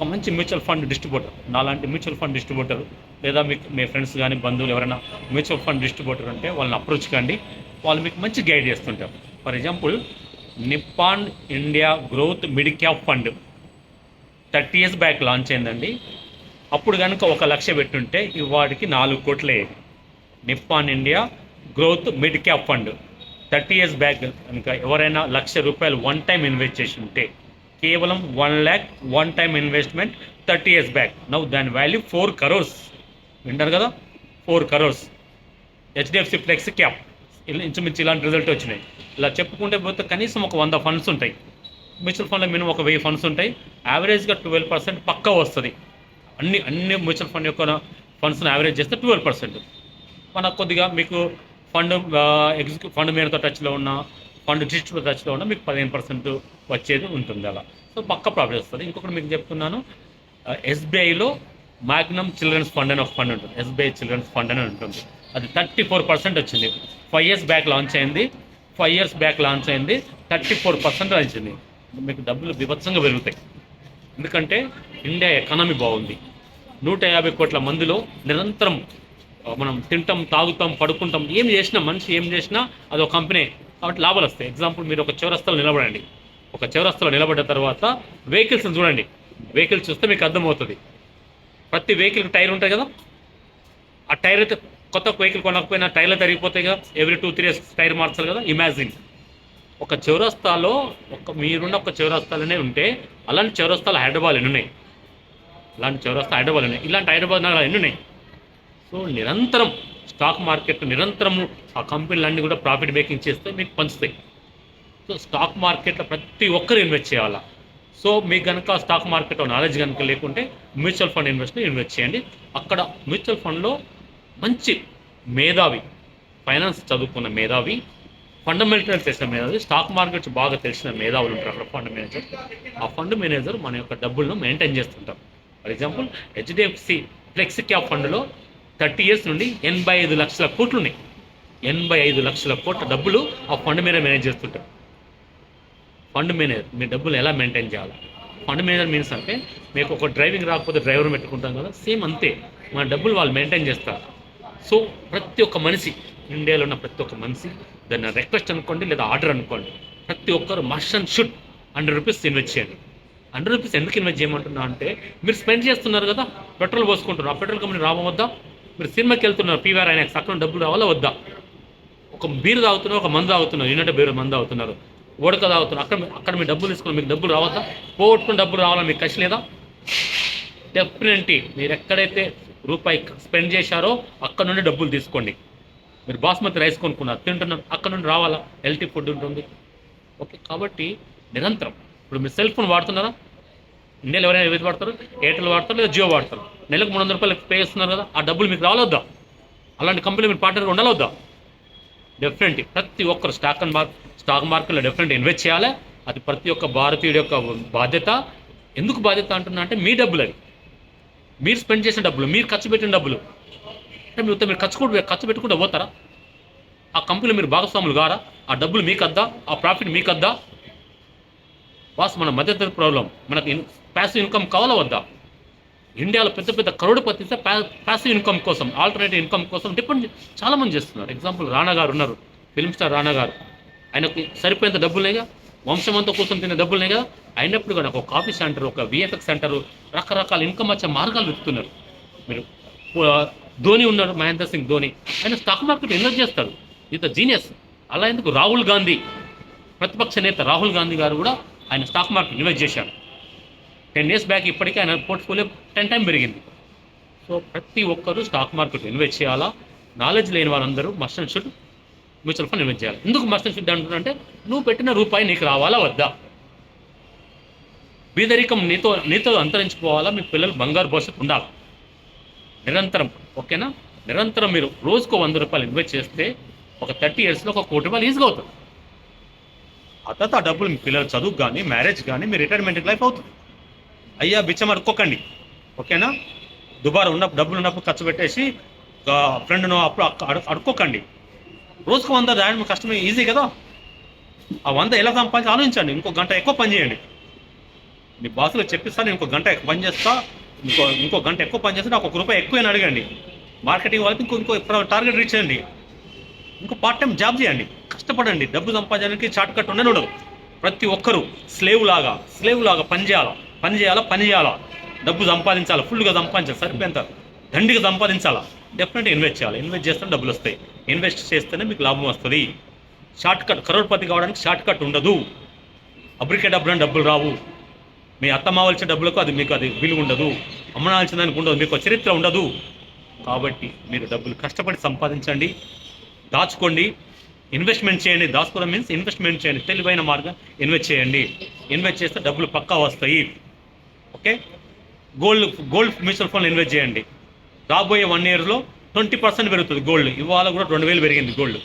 ఒక మంచి mutual fund distributor. నాలాంటి మ్యూచువల్ ఫండ్ డిస్ట్రిబ్యూటర్ లేదా మీకు మీ ఫ్రెండ్స్ కానీ బంధువులు ఎవరైనా మ్యూచువల్ ఫండ్ డిస్ట్రిబ్యూటర్ ఉంటే వాళ్ళని అప్రోచ్ కండి. వాళ్ళు మీకు మంచి గైడ్ చేస్తుంటారు. For example Nippon India growth mid cap fund thirty years back launch అయిందండి. అప్పుడు కనుక ఒక లక్ష పెట్టుంటే ఇవాడికి నాలుగు కోట్లే. Nippon India growth mid cap fund thirty years back కనుక ఎవరైనా లక్ష రూపాయలు వన్ టైం ఇన్వెస్ట్ చేసి ఉంటే కేవలం one lakh one time investment thirty years back. నవ్వు దాని వాల్యూ ఫోర్ కరోర్స్. వింటారు కదా? Four crores. HDFC flex cap ఇలా ఇంచుమించు ఇలాంటి రిజల్ట్ వచ్చినాయి. ఇలా చెప్పుకుంటే పోతే కనీసం ఒక వంద ఫండ్స్ ఉంటాయి. మ్యూచువల్ ఫండ్లో మినిమం ఒక వెయ్యి ఫండ్స్ ఉంటాయి. యావరేజ్గా ట్వెల్వ్ పర్సెంట్ పక్కా వస్తుంది. అన్ని అన్ని మ్యూచువల్ ఫండ్ యొక్క ఫండ్స్ని యావరేజ్ చేస్తే ట్వెల్వ్ పర్సెంట్ మన కొద్దిగా మీకు ఫండ్ ఎగ్జిక్యూ ఫండ్ మీద టచ్లో ఉన్న ఫండ్ డిజిటల్ టచ్లో ఉన్న మీకు పదిహేను పర్సెంట్ వచ్చేది ఉంటుంది అలా. సో పక్క ప్రాఫిట్ వస్తుంది. ఇంకొకటి మీకు చెప్తున్నాను. ఎస్బీఐలో మాగ్నమ్ చిల్డ్రన్స్ ఫండ్ అని ఒక ఫండ్ ఉంటుంది. ఎస్బీఐ చిల్డ్రన్స్ ఫండ్ అని ఉంటుంది. అది థర్టీ ఫోర్ పర్సెంట్ వచ్చింది. ఫైవ్ ఇయర్స్ బ్యాక్ లాంచ్ అయింది. ఫైవ్ ఇయర్స్ బ్యాక్ లాంచ్ అయింది. థర్టీ ఫోర్ పర్సెంట్ వచ్చింది. మీకు డబ్బులు విభత్సంగా పెరుగుతాయి. ఎందుకంటే ఇండియా ఎకానమీ బాగుంది. నూట యాభై కోట్ల మందిలో నిరంతరం మనం తింటాం తాగుతాం పడుకుంటాం ఏం చేసినా మనిషి ఏం చేసినా అది ఒక కంపెనీ. కాబట్టి లాభాలు వస్తాయి. ఎగ్జాంపుల్ మీరు ఒక చౌరస్తాలో నిలబడండి. ఒక చౌరస్తాలో నిలబడ్డ తర్వాత వెహికల్స్ని చూడండి. వెహికల్స్ చూస్తే మీకు అర్థమవుతుంది. ప్రతి వెహికల్కి టైర్ ఉంటుంది కదా? ఆ టైర్ అయితే కొత్త వెహికల్ కొనకపోయినా టైర్లు తరిగిపోతాయి కదా? Every two three years tyre మార్చాలి కదా? ఇమాజిన్ ఒక చౌరస్తాలో ఒక మీరున్న ఒక చౌరస్తాలోనే ఉంటే అలాంటి చౌరస్తాలు హైదరాబాద్ ఎన్ని ఉన్నాయి? అలాంటి చౌరస్తా హైదరాబాద్ ఉన్నాయి. ఇలాంటి హైదరాబాద్ నగరాలు ఎన్ని ఉన్నాయి? సో నిరంతరం స్టాక్ మార్కెట్ నిరంతరం ఆ కంపెనీలన్నీ కూడా ప్రాఫిట్ మేకింగ్ చేస్తే మీకు పంచుతాయి. సో స్టాక్ మార్కెట్లో ప్రతి ఒక్కరు ఇన్వెస్ట్ చేయాలా? సో మీకు కనుక స్టాక్ మార్కెట్ నాలెడ్జ్ కనుక లేకుంటే మ్యూచువల్ ఫండ్ ఇన్వెస్ట్ని ఇన్వెస్ట్ చేయండి. అక్కడ మ్యూచువల్ ఫండ్లో మంచి మేధావి ఫైనాన్స్ చదువుకున్న మేధావి ఫండమెంటల్ తెలిసిన మేధావి స్టాక్ మార్కెట్స్ బాగా తెలిసిన మేధావులు ఉంటారు. అక్కడ ఫండ్ మేనేజర్. ఆ ఫండ్ మేనేజర్ మన యొక్క డబ్బులను మెయింటైన్ చేస్తుంటారు. For example HDFC flexi cap ఫండ్లో థర్టీ ఇయర్స్ నుండి ఎనభై ఐదు లక్షల కోట్లు ఉన్నాయి ఎనభై ఐదు లక్షల కోట్ల డబ్బులు ఆ ఫండ్ మీద మేనేజ్ చేస్తుంటారు. ఫండ్ మేనేజర్ మీ డబ్బులు ఎలా మెయింటైన్ చేయాలి? ఫండ్ మేనేజర్ మీన్స్ అంటే మీకు ఒక డ్రైవింగ్ రాకపోతే డ్రైవర్ పెట్టుకుంటాం కదా? సేమ్ అంతే. మన డబ్బులు వాళ్ళు మెయింటైన్ చేస్తారు. సో ప్రతి ఒక్క మనిషి ఇండియాలో ఉన్న ప్రతి ఒక్క మనిషి దాన్ని రిక్వెస్ట్ అనుకోండి లేదా ఆర్డర్ అనుకోండి. ప్రతి ఒక్కరు must and should hundred rupees invest చేయండి. హండ్రెడ్ రూపీస్ ఎందుకు ఇన్వెస్ట్ చేయమంటున్నా అంటే మీరు స్పెండ్ చేస్తున్నారు కదా పెట్రోల్ పోసుకుంటున్నారు. ఆ పెట్రోల్ కంపెనీ రావద్దా మీరు సినిమాకి వెళ్తున్నారు పీవీఆర్ ఆయన అక్కడ డబ్బులు రావాలా వద్దా? ఒక బీరు తాగుతున్నారు ఒక మందు తాగుతున్నారు యూనిట్ బీరు మందు తాగుతున్నారు. ఓడక తాగుతున్నారు అక్కడ అక్కడ మీరు డబ్బులు తీసుకుని మీకు డబ్బులు రావద్దా? పోగొట్టుకుని డబ్బులు రావాలా? మీకు కష్టం లేదా? డెఫినెట్లీ మీరు ఎక్కడైతే రూపాయి స్పెండ్ చేశారో అక్కడ నుండి డబ్బులు తీసుకోండి. మీరు బాస్మతి రైస్ కొనుక్కున్నారు తింటున్నారు అక్కడ నుండి రావాలా? హెల్తీ ఫుడ్ ఉంటుంది. ఓకే కాబట్టి నిరంతరం. ఇప్పుడు మీరు సెల్ ఫోన్ వాడుతున్నారా? ఇండియాలో ఎవరైనా ఏది వాడతారు? ఎయిర్టెల్ వాడతారు లేదా జియో వాడతారు? నెలకు మూడు వందల రూపాయలు పే చేస్తున్నారు కదా ఆ డబ్బులు మీకు రావాలొద్దా అలాంటి కంపెనీ మీరు పార్ట్నర్గా ఉండాలొద్దా? డెఫినెట్లీ ప్రతి ఒక్కరు స్టాక్ అండ్ మార్క్ స్టాక్ మార్కెట్లో డెఫినెట్ ఇన్వెస్ట్ చేయాలి. అది ప్రతి ఒక్క భారతీయుడి యొక్క బాధ్యత. ఎందుకు బాధ్యత అంటున్నా అంటే మీ డబ్బులు అవి. మీరు స్పెండ్ చేసిన డబ్బులు మీరు ఖర్చు పెట్టిన డబ్బులు. అంటే మీరు మీరు ఖర్చు కూడా ఖర్చు పెట్టుకుంటే పోతారా? ఆ కంపెనీలో మీరు భాగస్వాములు గారా ఆ డబ్బులు మీకు అద్దా ఆ ప్రాఫిట్ మీకు అద్దా బాస్ మన మధ్యతరగతి ప్రాబ్లం. మనకు ఇన్ ప్యాసివ్ ఇన్కమ్ కావాలా వద్దా? ఇండియాలో పెద్ద పెద్ద కరోడుపతి ప్యా ప్యాసివ్ ఇన్కమ్ కోసం ఆల్టర్నేటివ్ ఇన్కమ్ కోసం డిపెండ్ చాలామంది చేస్తున్నారు. ఎగ్జాంపుల్ రాణా గారు ఉన్నారు. ఫిల్మ్ స్టార్ రానా గారు. ఆయనకు సరిపోయేంత డబ్బులున్నాయిగా వంశం అంతా కోసం తినే డబ్బులున్నాయి కదా అయినప్పుడు కూడా ఒక కాఫీ సెంటర్ ఒక విఎఫ్ఎక్స్ సెంటర్ రకరకాల ఇన్కమ్ వచ్చే మార్గాలు వెతుకుతున్నారు. మీరు ధోని ఉన్నారు మహేంద్ర సింగ్ ధోని. ఆయన స్టాక్ మార్కెట్ ఇన్వెస్ట్ చేస్తాడు. ఈత జీనియస్ అలా ఎందుకు? రాహుల్ గాంధీ. ప్రతిపక్ష నేత రాహుల్ గాంధీ గారు కూడా ఆయన స్టాక్ మార్కెట్ ఇన్వెస్ట్ చేశారు టెన్ ఇయర్స్ బ్యాక్ ఇప్పటికీ ఆయన పోర్ట్ఫోలియో టెన్ టైం పెరిగింది. సో ప్రతి ఒక్కరూ స్టాక్ మార్కెట్ ఇన్వెస్ట్ చేయాలా? నాలెడ్జ్ లేని వాళ్ళందరూ must and should mutual fund invest చేయాలి. ఎందుకు మస్ట్ అండ్ షుడ్ అంటున్నారంటే నువ్వు పెట్టిన రూపాయి నీకు రావాలా వద్దా? బీదరికం నీతో నీతో అంతరించిపోవాలా? మీ పిల్లలు బంగారు భవిష్యత్తు ఉండాలి? నిరంతరం ఓకేనా? నిరంతరం మీరు రోజుకు వంద రూపాయలు ఇన్వెస్ట్ చేస్తే ఒక థర్టీ ఇయర్స్లో ఒక కోటి రూపాయలు ఈజీగా అవుతుంది. ఆ తర్వాత ఆ డబ్బులు మీ పిల్లల చదువు కానీ మ్యారేజ్ కానీ మీ రిటైర్మెంట్ లైఫ్ అవుతుంది. అయ్యా బిచ్చం అడుక్కోకండి. ఓకేనా? దుబారా ఉన్న డబ్బులు ఉన్నప్పుడు ఖర్చు పెట్టేసి ఫ్రెండ్ను అప్పుడు అడుక్కోకండి. రోజుకు వంద దాని కష్టమే ఈజీ కదా? ఆ వంద ఎలా సంపాదించి ఆలోచించండి. ఇంకో గంట ఎక్కువ పని చేయండి. మీ బాసులో చెప్పిస్తా నేను ఇంకో గంట ఎక్కువ పని చేస్తా. ఇంకో ఇంకో గంట ఎక్కువ పని చేస్తే నాకు ఒక రూపాయి ఎక్కువ అని అడగండి. మార్కెటింగ్ వాళ్ళకి ఇంకో ఇంకో టార్గెట్ రీచ్ చేయండి. ఇంకో పార్ట్ టైం జాబ్ చేయండి. కష్టపడండి. డబ్బు సంపాదించడానికి షార్ట్ కట్ ఉండనే ఉండదు. ప్రతి ఒక్కరూ స్లేవ్ లాగా స్లేవ్ లాగా పని చేయాలా? పని చేయాలా? పని చేయాలా? డబ్బు సంపాదించాలా? ఫుల్గా సంపాదించాలి? సరిపోయేంత దండిగా సంపాదించాలా? డెఫినెట్గా ఇన్వెస్ట్ చేయాలి. ఇన్వెస్ట్ చేస్తే డబ్బులు వస్తాయి. ఇన్వెస్ట్ చేస్తేనే మీకు లాభం వస్తుంది. షార్ట్ కట్ కరోడ్పతి కావడానికి షార్ట్ కట్ ఉండదు. అబ్రికే డబ్బులు డబ్బులు రావు. మీ అత్తమావలసిన డబ్బులకు అది మీకు అది విలువ ఉండదు. అమ్మనాల్సిన దానికి ఉండదు. మీకు చరిత్ర ఉండదు. కాబట్టి మీరు డబ్బులు కష్టపడి సంపాదించండి. దాచుకోండి. ఇన్వెస్ట్మెంట్ చేయండి. దాచుకోవడం మీన్స్ ఇన్వెస్ట్మెంట్ చేయండి. తెలివైన మార్గం ఇన్వెస్ట్ చేయండి. ఇన్వెస్ట్ చేస్తే డబ్బులు పక్కా వస్తాయి. Okay? Gold gold mutual fund invest చేయండి. రాబోయే వన్ ఇయర్లో ట్వంటీ పర్సెంట్ పెరుగుతుంది గోల్డ్. ఇవాళ కూడా రెండు వేలు పెరిగింది గోల్డ్.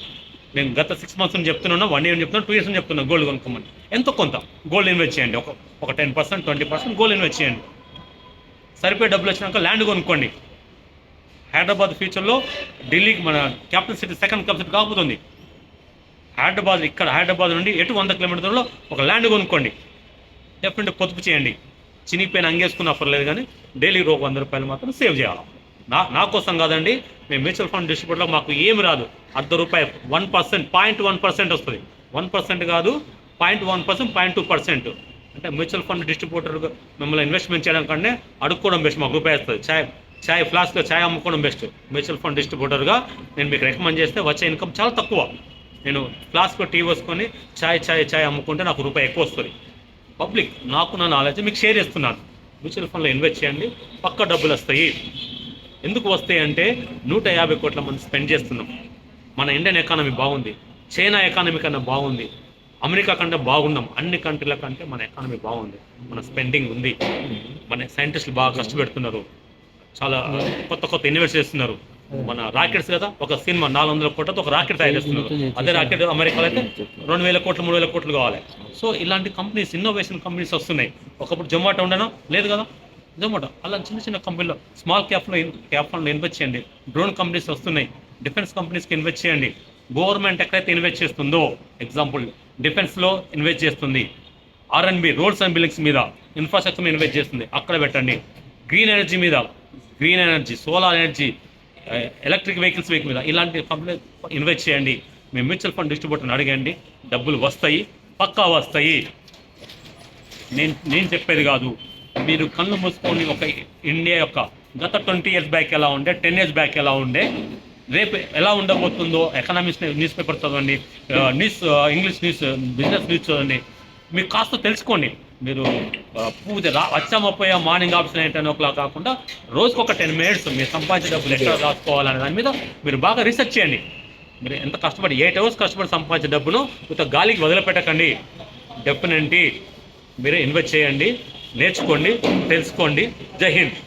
నేను గత సిక్స్ మంత్స్ నుంచి చెప్తున్నాను వన్ ఇయర్ చెప్తున్నాను టూ ఇయర్స్ నుంచి చెప్తున్నాను గోల్డ్ కొనుక్కోమని. ఎంతో కొంత? గోల్డ్ ఇన్వెస్ట్ చేయండి. ఒక ఒక ten percent twenty percent gold invest చేయండి. సరిపోయే డబ్బులు వచ్చినాక ల్యాండ్ కొనుక్కోండి. హైదరాబాద్ ఫ్యూచర్లో ఢిల్లీకి మన క్యాపిటల్ సిటీ సెకండ్ క్యాపిటల్ కాబోతుంది. హైదరాబాద్ ఇక్కడ హైదరాబాద్ నుండి ఎటు వంద కిలోమీటర్లో ఒక ల్యాండ్ కొనుక్కోండి. డెఫినెట్ పొదుపు చేయండి. చినిగిపోయిన అంగేసుకున్న పర్లేదు కానీ డైలీ రో వంద రూపాయలు మాత్రం సేవ్ చేయాలి. నా నా కోసం కాదండి మేము మ్యూచువల్ ఫండ్ డిస్ట్రిబ్యూట్లో మాకు ఏమి రాదు. అర్ధ రూపాయి one percent point one percent వస్తుంది. వన్ పర్సెంట్ కాదు point one percent point two percent అంటే మ్యూచువల్ ఫండ్ డిస్ట్రిబ్యూటర్ మిమ్మల్ని ఇన్వెస్ట్మెంట్ చేయడం కంటే అడుక్కోవడం బెస్ట్ మాకు రూపాయి వస్తుంది. చాయ్ చాయ్ ఫ్లాస్క్లో చాయ్ అమ్ముకోవడం బెస్ట్ మ్యూచువల్ ఫండ్ డిస్ట్రిబ్యూటర్గా నేను మీకు రికమెండ్ చేస్తే వచ్చే ఇన్కమ్ చాలా తక్కువ. నేను ఫ్లాస్క్లో టీ వేసుకొని ఛాయ్ ఛాయ్ చాయ్ అమ్ముకుంటే నాకు రూపాయి ఎక్కువ వస్తుంది. పబ్లిక్ నాకు నా నాలెడ్జ్ మీకు షేర్ చేస్తున్నాను. మ్యూచువల్ ఫండ్లో ఇన్వెస్ట్ చేయండి పక్క డబ్బులు వస్తాయి. ఎందుకు వస్తాయి అంటే నూట యాభై కోట్ల మంది స్పెండ్ చేస్తున్నాం. మన ఇండియన్ ఎకానమీ బాగుంది చైనా ఎకానమీ కన్నా బాగుంది అమెరికా కంటే బాగున్నాం. అన్ని కంట్రీల కంటే మన ఎకానమీ బాగుంది. మన స్పెండింగ్ ఉంది. మన సైంటిస్టులు బాగా కష్టపెడుతున్నారు చాలా కొత్త కొత్త ఇన్వెస్ట్ చేస్తున్నారు. మన రాకెట్స్ కదా ఒక సినిమా నాలుగు వందల కోట్లతో ఒక రాకెట్ తయారు చేస్తున్నారు. అదే రాకెట్ అమెరికాలో అయితే రెండు వేల కోట్లు మూడు వేల కోట్లు కావాలి. సో ఇలాంటి కంపెనీస్ ఇన్నోవేషన్ కంపెనీస్ వస్తున్నాయి. ఒకప్పుడు జొమాటో ఉండనా? లేదు కదా. జొమాటో అలా చిన్న చిన్న కంపెనీలో స్మాల్ క్యాప్లో క్యాప్ ఫండ్లో ఇన్వెస్ట్ చేయండి. డ్రోన్ కంపెనీస్ వస్తున్నాయి. డిఫెన్స్ కంపెనీస్కి ఇన్వెస్ట్ చేయండి. గవర్నమెంట్ ఎక్కడైతే ఇన్వెస్ట్ చేస్తుందో ఎగ్జాంపుల్ డిఫెన్స్లో ఇన్వెస్ట్ చేస్తుంది. R N B roads and buildings మీద ఇన్ఫ్రాస్ట్రక్చర్ ఇన్వెస్ట్ చేస్తుంది. అక్కడ పెట్టండి. గ్రీన్ ఎనర్జీ మీద green energy solar energy electric vehicles vehicle మీద. ఇలాంటి కంపెనీ ఇన్వెస్ట్ చేయండి. మీ మ్యూచువల్ ఫండ్ డిస్ట్రిబ్యూటర్ని అడగండి డబ్బులు వస్తాయి పక్కా వస్తాయి. నేను నేను చెప్పేది కాదు. మీరు కళ్ళు మూసుకొని ఒక ఇండియా యొక్క గత ట్వంటీ ఇయర్స్ బ్యాక్ ఎలా ఉండే టెన్ ఇయర్స్ బ్యాక్ ఎలా ఉండే రేపు ఎలా ఉండబోతుందో ఎకనామిక్స్ న్యూస్ పేపర్ చదవండి news English news business news చదవండి. మీకు కాస్త తెలుసుకోండి. మీరు పూజ రా వచ్చామపోయా morning office nine ten o'clock కాకుండా రోజుకు ఒక టెన్ మినిట్స్ మీరు సంపాదించే డబ్బులు ఎక్కడ రాసుకోవాలనే దాని మీద మీరు బాగా రీసెర్చ్ చేయండి. మీరు ఎంత కష్టపడి ఎయిట్ అవర్స్ కష్టపడి సంపాదించే డబ్బును ఇంత గాలికి వదిలిపెట్టకండి. డెఫినెట్లీ మీరే ఇన్వెస్ట్ చేయండి నేర్చుకోండి తెలుసుకోండి. జై హింద్.